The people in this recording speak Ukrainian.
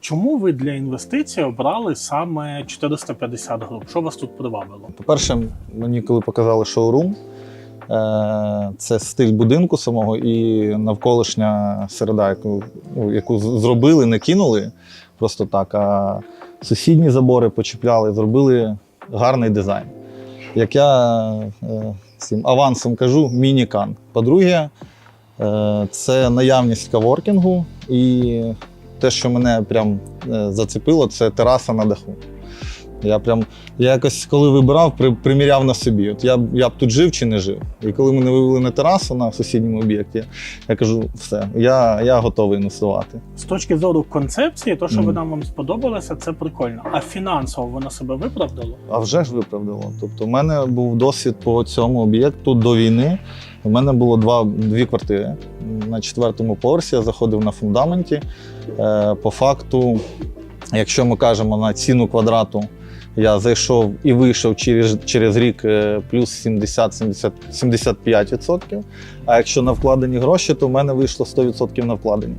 Чому ви для інвестицій обрали саме 450 груп? Що вас тут привабило? По-перше, мені коли показали шоурум, е, це стиль будинку самого і навколишня середа, яку, ну, яку зробили, не кинули просто так, а сусідні забори почіпляли, зробили гарний дизайн. Як я е, цим авансом кажу, міні-кан. По-друге, е, це наявність каворкінгу і те, що мене прям е, зацепило, це тераса на даху. Я прям я якось, коли вибирав, при, приміряв на собі. От я, я б тут жив чи не жив. І коли мене вивели на терасу на сусідньому об'єкті, я кажу, все, я, я готовий інвестувати. З точки зору концепції, то, що ви Мгм. нам вам сподобалося, це прикольно. А фінансово воно себе виправдало? А вже ж виправдало. Тобто, у мене був досвід по цьому об'єкту до війни. У мене було два, дві квартири. На четвертому поверсі я заходив на фундаменті. Е, по факту, якщо ми кажемо на ціну квадрату, я зайшов і вийшов через, через рік е, плюс 70-75%. А якщо на вкладені гроші, то в мене вийшло 100% на вкладені.